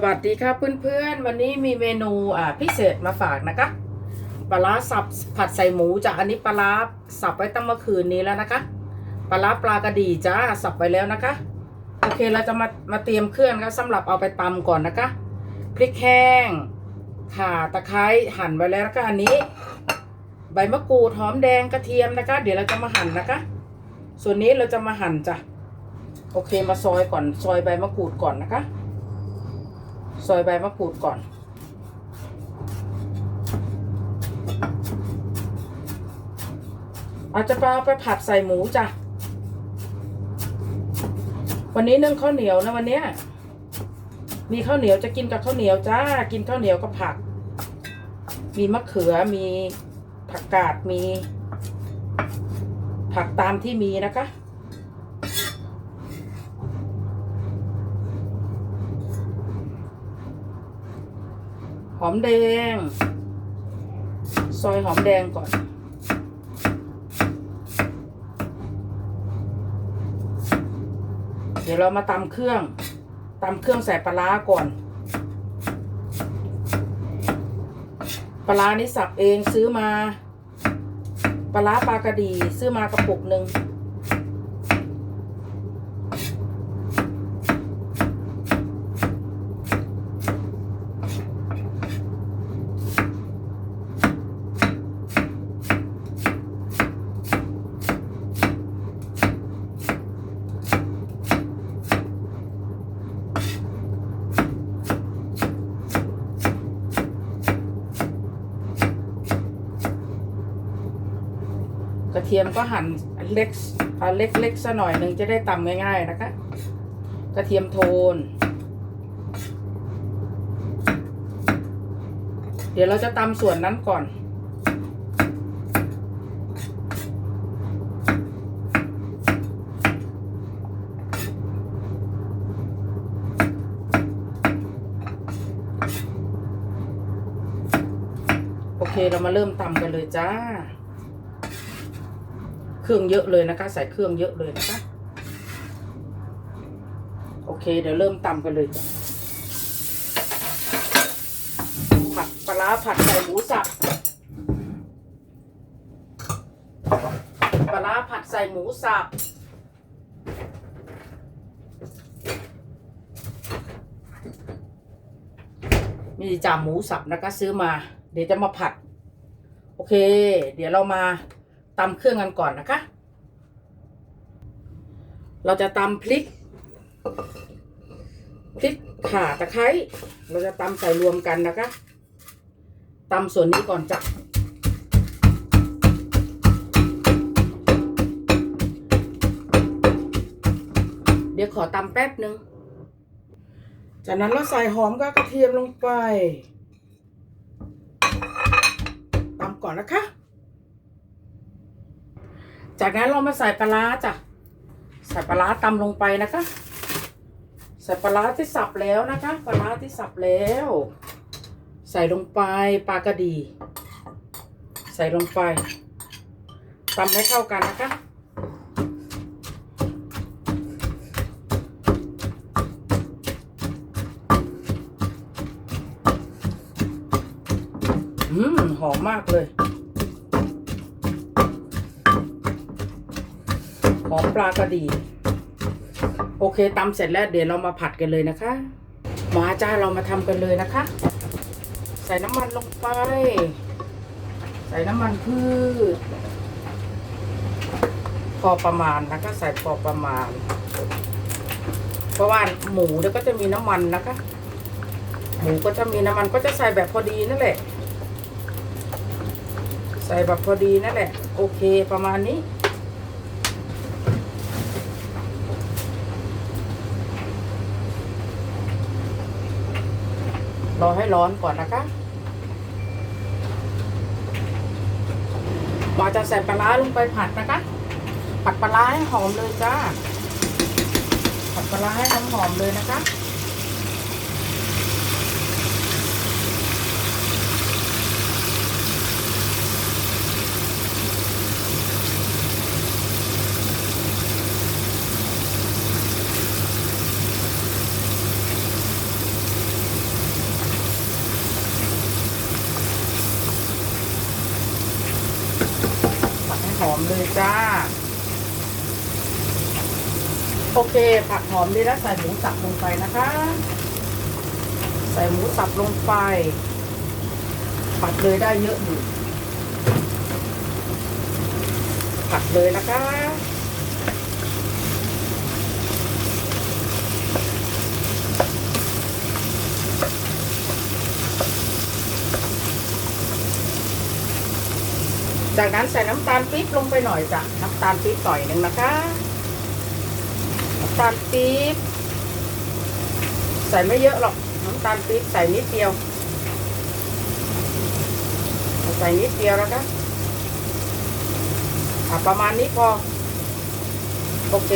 สวัสดีครับเพื่อนๆ วันนี้มีเมนูอ่าพิเศษมาฝากนะคะปลาสับผัดใส่หมูจากอันนี้ปลาสับไว้ตั้งเมื่อคืนนี้แล้วนะคะปลาร้าปลากระดีจ้าสับไปแล้วนะคะโอเคเราจะมามาเตรียมเครื่องครับสำหรับเอาไปตำก่อนนะคะพริกแห้งข่าตะไคร้หั่นไว้แล้วนะคะอันนี้ ใบมะกรูดหอมแดงกระเทียมนะคะ เดี๋ยวเราจะมาหั่นนะคะ ส่วนนี้เราจะมาหั่นจ้ะโอเคมาซอยก่อนซอยใบมะกรูดก่อนนะคะ ซอยใบมะกรูดก่อน อาจจะปลาไปผัดใส่หมูจ้ะ วันนี้นึ่งข้าวเหนียวนะวันเนี้ย มีข้าวเหนียวจะกินกับข้าวเหนียวจ้า กินข้าวเหนียวกับผัก มีมะเขือ มีผักกาด มี ผักตามที่มีนะคะ อมแดง ซอยหอมแดงก่อนเดี๋ยวเรามาตำเครื่องตำเครื่องใส่ปลาร้าก่อน ปลาร้านี่สับเองซื้อมา ปลาร้าปลากระดี ซื้อมากระปุกหนึ่ง กระเทียมก็หั่นเล็กเอาเล็กๆซะหน่อยหนึ่งจะได้ตำง่ายๆนะคะ กระเทียมโทน เดี๋ยวเราจะตำส่วนนั้นก่อนโอเค เรามาเริ่มตำกันเลยจ้า เครื่องเยอะเลยนะคะ ใส่เครื่องเยอะเลยนะคะ โอเค เดี๋ยวเริ่มตำกันเลยจ้ะผัดปลาผัดใส่หมูสับปลาร้าผัดใส่หมูสับมีจ่าหมูสับนะคะ ซื้อมา เดี๋ยวจะมาผัด โอเค เดี๋ยวเรามา ตำเครื่องกันก่อนนะคะ เราจะตำพริก พริกข่าตะไคร้ เราจะตำใส่รวมกันนะคะตำส่วนนี้ก่อนจ้ะเดี๋ยวขอตำแป๊บหนึ่งจากนั้นเราใส่หอมกับกระเทียมลงไปตำก่อนนะคะ จากนั้นเรามาใส่ปลาจ้ะใส่ปลาร้าตำลงไปนะคะ ใส่ปลาที่สับแล้วนะคะปลาร้าที่สับแล้ว ใส่ลงไปปลากระดี ใส่ลงไปตำให้เข้ากันนะคะอืมหอมมากเลย อมปลากระดี โอเคตำเสร็จแล้วเดี๋ยวเรามาผัดกันเลยนะคะมาจ้าเรามาทำกันเลยนะคะ ใส่น้ำมันลงไป ใส่น้ำมันพืชพอประมาณนะคะ ใส่พอประมาณ เพราะว่าหมูเดี๋ยวก็จะมีน้ำมันนะคะ หมูก็จะมีน้ำมันก็จะใส่แบบพอดีนั่นแหละ ใส่แบบพอดีนั่นแหละ โอเคประมาณนี้ รอให้ร้อนก่อนนะคะมาจะใส่ปลาร้าลงไปผัดนะคะ ผัดปลาร้าให้หอมเลยจ้า ผัดปลาร้าให้หอมหอมๆเลยนะคะ หอมเลยจ้า โอเค ผักหอมดีแล้วใส่หมูสับลงไปนะคะ ใส่หมูสับลงไป ผัดเลยได้เยอะอยู่ผัดเลยนะคะ จากนั้นใส่น้ำตาลปี๊บลงไปหน่อยจ้ะน้ำตาลปี๊บหน่อยหนึ่งนะคะ น้ำตาลปี๊บใส่ไม่เยอะหรอกน้ำตาลปี๊บใส่นิดเดียว ใส่นิดเดียวนะคะอะประมาณนี้พอ โอเค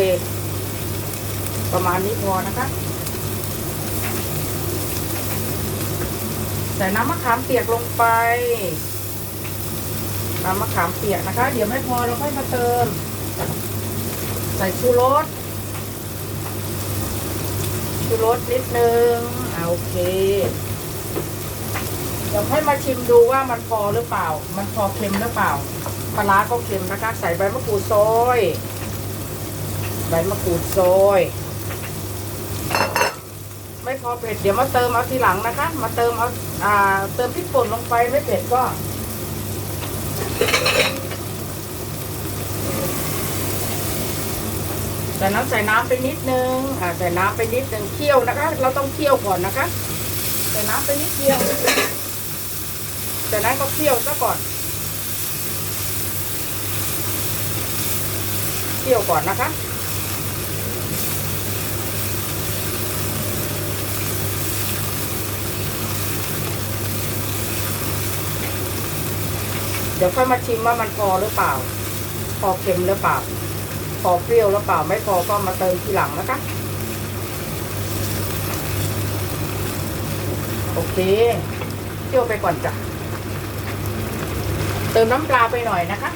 ประมาณนี้พอนะคะ ใส่น้ำมะขามเปียกลงไป น้ำมะขามเปียกนะคะ เดี๋ยวไม่พอเราค่อยมาเติม ใส่ชูรสชูรสนิดนึงอ่าโอเค เดี๋ยวค่อยมาชิมดูว่ามันพอหรือเปล่า มันพอเค็มหรือเปล่าปลาร้าก็เค็มนะคะ ใส่ใบมะกรูดซอยใบมะกรูดซอยไม่พอเผ็ดเดี๋ยวมาเติมเอาทีหลังนะคะ มาเติมเอาอ่าเติมพริกป่นลงไปไม่เผ็ดก็ ใส่น้ำใส่น้ำไปนิดนึง อ่าใส่น้ำไปนิดนึงเคี่ยวนะคะ เราต้องเคี่ยวก่อนนะคะ ใส่น้ำไปนิดเดียวจากนั้นก็เคี่ยวซะก่อน เคี่ยวก่อนนะคะ เดี๋ยวค่อยมาชิมว่ามันพอหรือเปล่า พอเค็มหรือเปล่า พอเปรี้ยวหรือเปล่า ไม่พอก็มาเติมทีหลังนะคะ โอเคเคี่ยวไปก่อนจ้ะ เติมน้ำปลาไปหน่อยนะคะ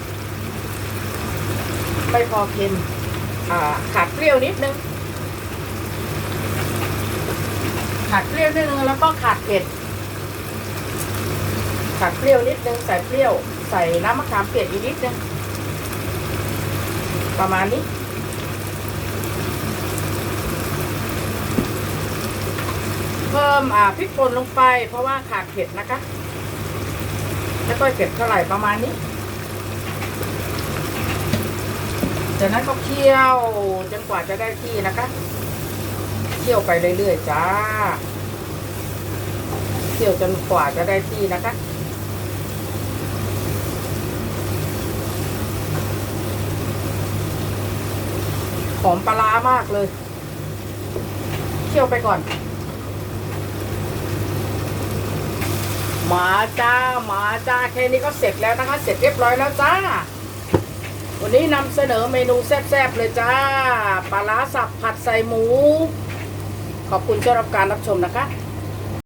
ไม่พอเค็ม อ่า ขาดเปรี้ยวนิดนึง ขาดเปรี้ยวนิดนึงแล้วก็ขาดเผ็ดขาดเปรี้ยวนิดนึงใส่เปรี้ยว ใส่น้ำมะขามเปียกอีกนิดนึงประมาณนี้ เพิ่มอ่าพริกป่นลงไป เพราะว่าขาดเผ็ดนะคะไม่ค่อยเผ็ดเท่าไหร่ประมาณนี้จากนั้นก็เคี่ยวจนกว่าจะได้ที่นะคะเคี่ยวไปเรื่อยๆจ้าเคี่ยวจนกว่าจะได้ที่นะคะ อมปลามากเลย เคี่ยวไปก่อน หมาจ้าหมาจ้าแค่นี้ก็เสร็จแล้วนะคะ เสร็จเรียบร้อยแล้วจ้า วันนี้นำเสนอเมนูแซ่บๆเลยจ้า ปลาสับผัดใส่หมู ขอบคุณที่รับการรับชมนะคะ